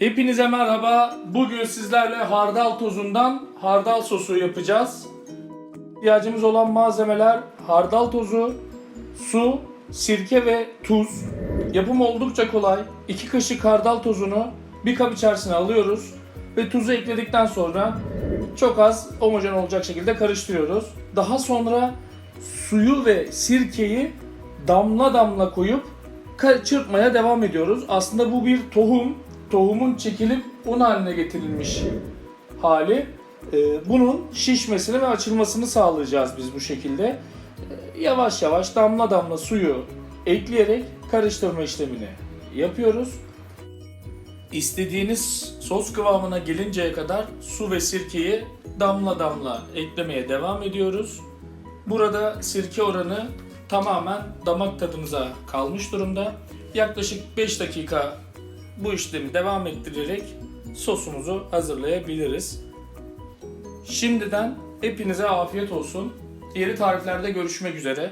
Hepinize merhaba. Bugün sizlerle hardal tozundan hardal sosu yapacağız. İhtiyacımız olan malzemeler hardal tozu, su, sirke ve tuz. Yapımı oldukça kolay. 2 kaşık hardal tozunu bir kap içerisine alıyoruz ve tuzu ekledikten sonra çok az homojen olacak şekilde karıştırıyoruz. Daha sonra suyu ve sirkeyi damla damla koyup çırpmaya devam ediyoruz. Aslında bu bir tohum. Tohumun çekilip un haline getirilmiş hali. Ee, Bunun şişmesini ve açılmasını sağlayacağız biz bu şekilde. Ee, Yavaş yavaş damla damla suyu ekleyerek karıştırma işlemini yapıyoruz. İstediğiniz sos kıvamına gelinceye kadar su ve sirkeyi damla damla eklemeye devam ediyoruz. Burada sirke oranı tamamen damak tadınıza kalmış durumda. Yaklaşık 5 dakika bu işlemi devam ettirerek sosumuzu hazırlayabiliriz. Şimdiden hepinize afiyet olsun. Diğeri tariflerde görüşmek üzere.